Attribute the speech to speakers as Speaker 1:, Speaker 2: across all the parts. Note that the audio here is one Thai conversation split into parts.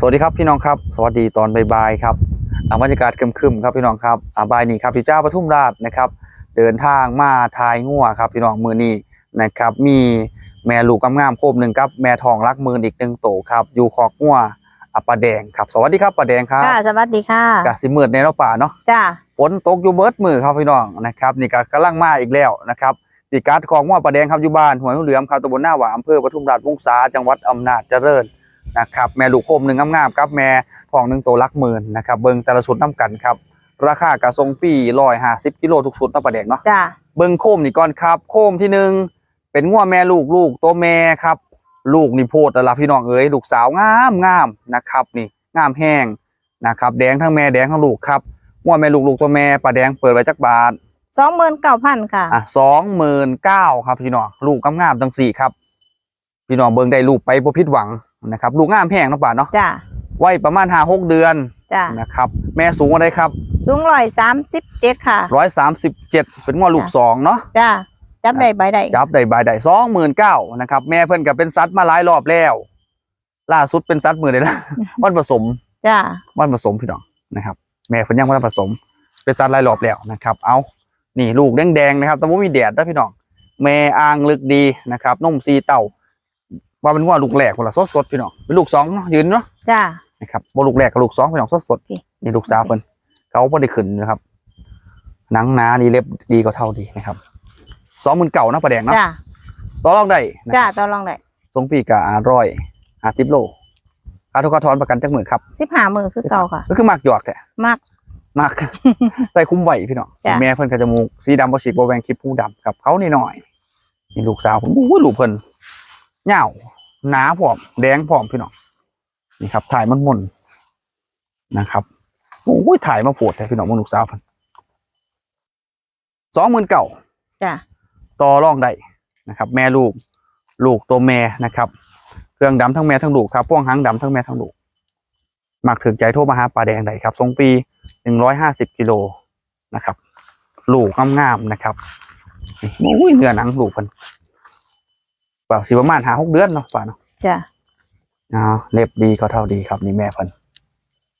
Speaker 1: สวัสดีครับพี่น้องครับ สวัสดีตอนบ่ายๆครับอ่าบรรยากาศครึมๆครับพี่น้องครับอ่าบ่ายนี้ครับพี่เจ้าปทุมราชนะครับ เดินทางมาทายงัวครับพี่น้องมือนี้นะครับ มีแม่ลูกงามๆโคมหนึ่งครับแม่ทองรักมืออีกหนึ่งโตครับ อยู่คอกงัวอัปปะแดงครับสวัสดีครับปะแดงครับ
Speaker 2: ค่ะสวัสดีค่ะ
Speaker 1: กะสิมืดในเนาะป่าเนาะ
Speaker 2: จ้า
Speaker 1: ฝนตกอยู่เบิดมือครับพี่น้องนะครับนี่ก็กำลังมาอีกแล้วนะครับปีการ์ดของงัวปลาแดงครับอยู่บ้านหัวเหลือมครับตำบลหน้าหวามอำเภอปทุมราชวงศาจังหวัดอำนาจเจริญ นะครับแม่ลูกโคมหนึ่งงามๆครับแม่ทองหนึ่งโตวลักหมื่นนะครับเบิ่งแต่ละชุดน้ำกันครับ ราคากระทรงฟรีร้อยห้าสิบกิโลทุกชุดเนาะปลาแดงเนาะ
Speaker 2: จ้า
Speaker 1: เบิ่งโคมนี่ก่อนครับ โคมที่หนึ่งเป็นงัวแม่ลูกลูกตัวแม่ครับ ลูกนี่โพดแต่ละพี่น้องเอ๋ยลูกสาวงามงามนะครับนี่งามแห้งนะครับแดงทั้งแม่แดงทั้งลูกครับงัวแม่ลูกลูกตัวแม่ปลาแดงเปิดไว้จักบาท
Speaker 2: สองหมื่นเก้าพันค่ะ
Speaker 1: อะสองหมื่นเก้าครับพี่น้องลูกงามๆทั้งสี่ครับ พี่น้องเบิ่งได้ลูกไปบ่ผิดหวัง นะครับลูกงามแห้งเนาะป่าเนาะ
Speaker 2: จ้า
Speaker 1: วัยประมาณห้าหกเดือน
Speaker 2: จ้า
Speaker 1: นะครับ แม่สูงอะไรครับ
Speaker 2: สูงร้อยสามสิบเจ็ดค่ะ
Speaker 1: ร้อยสามสิบเจ็ดเป็นงัวลูกสองเนาะ
Speaker 2: จ้าจับได้ใบได้
Speaker 1: จับได้บายได้สองหมื่นเก้านะครับ แม่เพิ่นก็เป็นซัดมาหลายรอบแล้ว ล่าสุดเป็นซัดมือเลยนะวันผสม
Speaker 2: จ้า
Speaker 1: วันผสมพี่น้องนะครับ แม่เพิ่นยังไม่ได้ผสม เป็นซัดหลายรอบแล้วนะครับ เอานี่ลูกแดงๆนะครับแต่ว่ามีแดดนะพี่น้องแม่อ่างลึกดีนะครับนมซีเต่า ว่าเป็นว่าลูกแรกคนละสดๆพี่น้องเป็นลูกสองเนาะยืนเนาะ
Speaker 2: จ้า
Speaker 1: นะครับบ่ลูกแรกกับลูกสองพี่น้องสด
Speaker 2: พี่
Speaker 1: ๆนี่ลูกสาวเพิ่นเขาบ่ได้ขึ้นนะครับหนังหนาดีเล็บดีก็เท่าดีนะครับสองหมื่นเก่านะประแดงเนาะ
Speaker 2: จ้า
Speaker 1: ต่อรองได้นะ
Speaker 2: จ้าต่อรองได้
Speaker 1: ทรงฟรีกับอาร้อยอาทิปโลค่าทุกข์ทอนประกันจักหมื่นครับ
Speaker 2: สิบห้ามือคือเก่าค่ะ
Speaker 1: ก็คือมากหยอกแต่
Speaker 2: มาก
Speaker 1: มากใส่คุ้มไหวพี่น้อง
Speaker 2: จ้ะ
Speaker 1: แม่เพิ่นกระจมูกสีดำบ่ฉีกบ่แหวงคลิปผู้ดำกับเขานี่หน่อยนี่ลูกสาวผมโอ้ยลูกเพิ่น เหย้าหนาผอมแดงผอมพี่น้องนี่ครับ ถ่ายมันมนๆนะครับโอ้ยถ่ายมาโปวดแต่พี่น้องมันลูกสาวเพิ่นสองหมื่นเก่า
Speaker 2: จ้า
Speaker 1: ต่อรองได้นะครับ แม่ลูก ลูกตัวแม่นะครับ เครื่องดำทั้งแม่ทั้งลูกครับพ่วงหางดำทั้งแม่ทั้งลูกมักถึงใจโทรมาหาปลาแดงได้ครับทรงปีหนึ่งร้อยห้าสิบกิโลนะครับ ลูกงามๆนะครับนี่โอ้ยเนื้อหนังลูกมัน เปล่าสิประมาณหาหกเดือนเนาะป่าเนาะ
Speaker 2: จ้า
Speaker 1: อ๋อเล็บดีก็เท่าดีครับ นี่แม่เพิ่น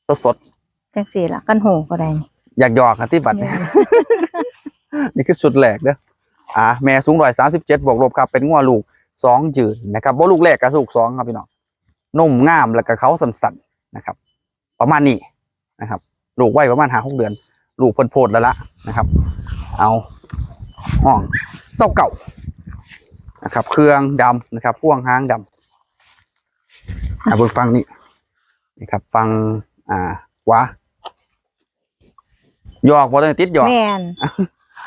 Speaker 1: สดสด
Speaker 2: จังสี่ละกันหูก็ได้นี่
Speaker 1: ๆอยากหยอกนะที่บัตรเนี่ยนี่คือสุดแหลกเด้ออ่าแม่สูงร้อยสามสิบเจ็ดบวกลบครับเป็นงัวลูกสองยืนนะครับบ่ลูกแรกกับลูกสองครับพี่น้องนุ่มงามแล้วก็เขาสันๆนะครับ ประมาณนี้นะครับลูกไว้ประมาณหาหกเดือน ลูกเพิ่นโพดแล้วละนะครับ เอาห้องเศร้าเก่า นะครับ เครื่องดำนะครับพ่วงหางดำอ่าบนฟังนี่นะครับ ฟังอ่าขวาหยอกบ่ต้องติดหยอก
Speaker 2: แม่น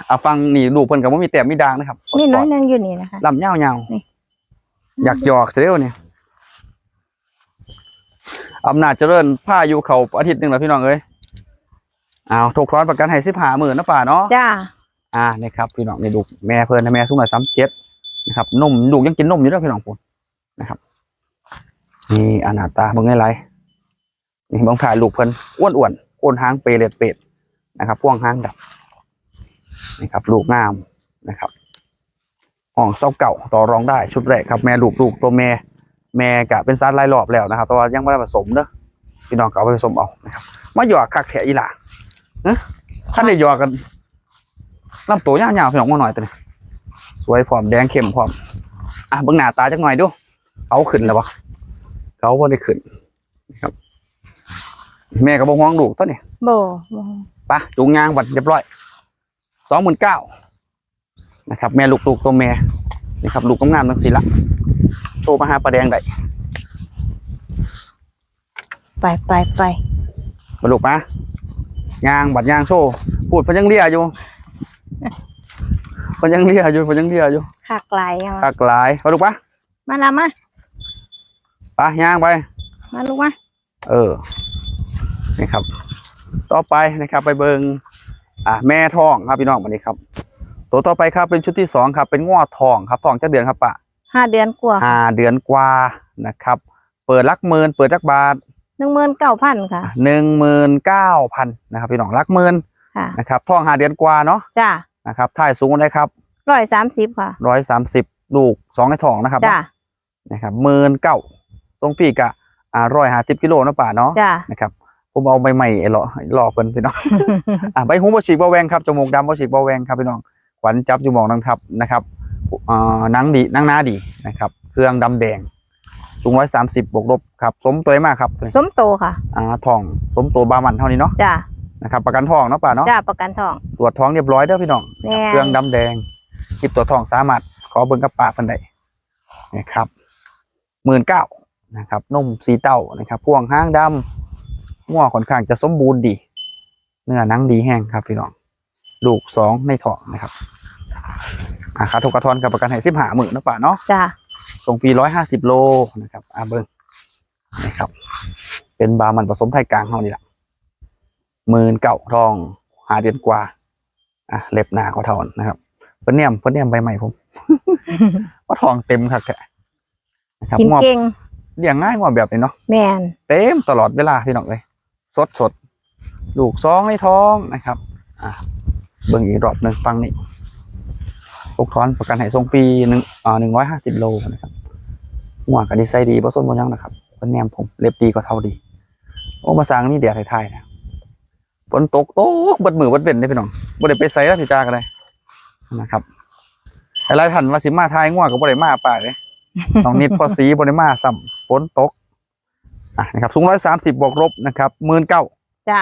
Speaker 1: อะฟังนี่ลูกเพิ่นก็บ่มีแต้มมีด่างนะครับ
Speaker 2: นี่น้อยหนึงอยู่นี่นะคะ
Speaker 1: ลำยาว
Speaker 2: นี่
Speaker 1: ๆอยากหยอกเสียเด้อเนี่ยอำนาจเจริญผ้าอยู่เขาอาทิตย์หนึงแล้วพี่น้องเอ้ยอ้าวถูกถอนประกันให้15หมื่นนะป่าเนาะ
Speaker 2: จ้า
Speaker 1: อ่านี่ครับพี่น้องนี่ลูกแม่เพิ่นนะแม่สูงหน่อย37 นะครับนมลูกยังกินนมอยู่เด้อพี่น้องพุ่นนะครับนี่อนาตาเบิ่งให้ไรนี่เบิ่งถ่ายลูกเพิ่นอ้วนๆโอนหางเปรเลดเป็ดนะครับพ่วงหางดำนี่ครับ ลูกงามนะครับห้องเศร้าเก่าต่อรองได้ชุดแรกครับ แม่ลูกลูกตัวแม่ แม่กะเป็นซัดลายรอบแล้วนะครับแต่ว่ายังไม่ได้ผสมเด้อพี่น้องก็เอาไปผสมเอานะครับมาหยอกคักแฉอีหล่าเนะท่านได้หยอกกันลำตัวยาวๆพี่น้องมาหน่อยตัวนี้ สวยพร้อมแดงเข้มพร้อมอะเบิ่งหน้าตาจักหน่อยดูเขาขึ้นแล้ววะเขาบ่ได้ขึ้นนะครับ แม่ก็บ่ห่วงลูกตัวนี้
Speaker 2: โบโบ
Speaker 1: ไปะจูงยางบัดเรียบร้อยสองหมื่นเก้านะครับ แม่ลูกลูกตัวแม่นี่ครับลูกกำงามทั้งสี่ละโทรมาหาปลาแดงได้
Speaker 2: ไปไปไป
Speaker 1: มาลูกมายางบัดยางโชว์พูดเพิ่นยังเลียอยู่ เพิ่นยังเลียอยู่เพิ่นยังเลียอยู่
Speaker 2: ขากลายยัง
Speaker 1: คักหลายมาลูกปะ
Speaker 2: มาละมา
Speaker 1: ไปยางไป
Speaker 2: มาลูกมา
Speaker 1: เออนี่ครับ ต่อไปนะครับ ไปเบิงอ่าแม่ทองครับพี่น้องวันนี้ครับ ตัวต่อไปครับเป็นชุดที่สองครับ เป็นง้อทองครับทองจะเดือนครับปะ
Speaker 2: ห้าเดือนกว่า
Speaker 1: ห้าเดือนกว่านะครับ เปิดลักหมื่นเปิดจักบาท
Speaker 2: หนึ่งหมื่นเก้าพันค่ะ
Speaker 1: หนึ่งหมื่นเก้าพันนะครับ พี่น้องลักหมื่น
Speaker 2: ค่ะ
Speaker 1: นะครับทองห้าเดือนกว่าเนาะ
Speaker 2: จ้า
Speaker 1: นะครับท่ายสูงได้ครับ
Speaker 2: ร้อยสามสิบค่ะ
Speaker 1: ร้อยสามสิบลูกสองไอ้ทองนะครับ
Speaker 2: จ้า
Speaker 1: นะครับหมื่นเก้าทรงฟรีกะอ่าร้อยห้าสิบกิโลเนาะป่าเนาะ
Speaker 2: จ้า
Speaker 1: นะครับผมเอาใบใหม่ไอ้หล่อหล่อเพิ่นพี่น้องอะใบหูบ่ฉีกบ่แวงครับจมูกดำบ่ฉีกบ่แวงครับพี่น้องขวัญจับอยู่หมองนังทับนะครับอ่าหนังดีหนังหน้าดีนะครับ เครื่องดำแดงสูงร้อยสามสิบบวกลบครับ สมตัวมากครับ
Speaker 2: สมโตค่ะ
Speaker 1: อ่าทอง สมตัวบามันเท่านี้เนาะ
Speaker 2: จ้า
Speaker 1: นะครับประกันทองเนาะป่าเนาะ
Speaker 2: จ้าประกันทอง
Speaker 1: ตรวจท้องเรียบร้อยเด้อพี่น้อง
Speaker 2: แม่น
Speaker 1: เครื่องดำแดงคลิปตัวทองสามารถขอเบิ่งกับปากเพิ่นได้นะครับหมื่นเก้านะครับนมสีเต้านะครับพ่วงห้างดำหัวค่อนข้างจะสมบูรณ์ดี เนื้อหนังดีแห้งครับพี่น้องลูกสองในท้องนะครับอาคาทุกกระทอนกับประกันให้สิบห้าหมื่นนะป่าเนาะ
Speaker 2: จ้า
Speaker 1: ส่งฟรีร้อยห้าสิบโลนะครับอาเบิ้งนะครับ เป็นบาร์มันผสมไทยกลางเฮานี่แหละห มื่นเก่าทองหาเดือนกว่า อะเล็บหนาเขาทอนนะครับเพิ่นเนี่ยมเพิ่นเนี่ยมใบใหม่ผมว่าทองเต็มครับแกนะครับ
Speaker 2: กิน
Speaker 1: งวบ
Speaker 2: เก่ง
Speaker 1: เลี้ยงง่ายกว่าแบบนี้เนาะ
Speaker 2: แมน
Speaker 1: เต็มตลอดเวลาพี่น้องเลยสดสดลูกซองในท้องนะครับ อะเบิ่งอีกรอบหนึ่งฟังนี่พกทอนประกันให้ทรงปีหนึ่งอ่าหนึ่งร้อยห้าสิบโลนะครับหัวกับดีไซน์ดีผสมบนยังนะครับเป็นแนมผมเล็บดีก็เท่าดี โอ้มาสร้างนี่เดียดไทยๆนะ ฝนตกโต๊กเบิดมือเบิดเบ็นได้อพี่น้องบ่ได้ไปใส่แล้วพี่จ้ากันเลยนะครับแต่หลายท่านว่าสิมาทายง่วงกับบ่ได้มาป่าเลยน้องนิดพอสีบ่ได้มาซ้ำฝนตกอะนะครับสูงร้อยสามสิบบวกลบนะครับหมื่นเก้า
Speaker 2: จ้า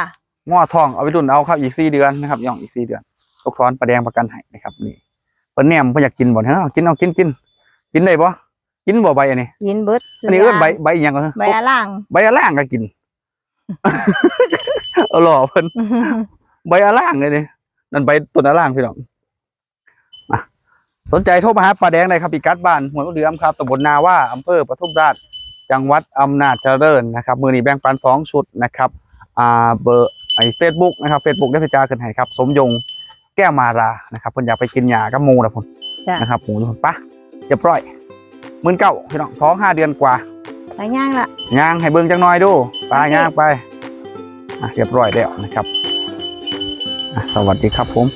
Speaker 1: ง้อทองเอาไปดุนเอาครับอีกสี่เดือนนะครับย่องอีกสี่เดือนตกทอนประแดงประกันให้นะครับนี่เพิ่นแหนมเพิ่นอยากกินบ่เฮ้ยกินเอากินกินกินได้บ่กินบ่ใบอันนี้
Speaker 2: ยินเบิด
Speaker 1: อันนี้เอิ้นใบใบอีหยังก็
Speaker 2: ใบอะล่าง
Speaker 1: ใบอะล่างก็กิน เอาหล่อเพิ่นใบอะล่างเลยนี่นั่นใบต้นอะล่างพี่น้องอะสนใจโทรมาหาป้าแดงได้ครับปีกัดบ้านหัวมะเดือมครับตำบลนาว่าอำเภอปทุมราชจังหวัดอำนาจเจริญนะครับ มือนี้แบ่งปันสองชุดนะครับอ่าเบอร์ไอ้เฟซบุ๊กนะครับเฟซบุ๊กได้พิจารขึ้นให้ครับ สมยงแก้วมารานะครับเพิ่นอยากไปกินยากับหมูนะพุ่น
Speaker 2: จ้ะ
Speaker 1: นะครับหมูทุกคนปะเรียบร้อยหมื่นเก้าพี่น้องท้องห้าเดือนกว่า
Speaker 2: ไปย่างละ
Speaker 1: ย่างให้เบิ่งจังหน่อยดูไป
Speaker 2: โอเค
Speaker 1: ย่างไปอะเรียบร้อยแล้วนะครับอะสวัสดีครับผม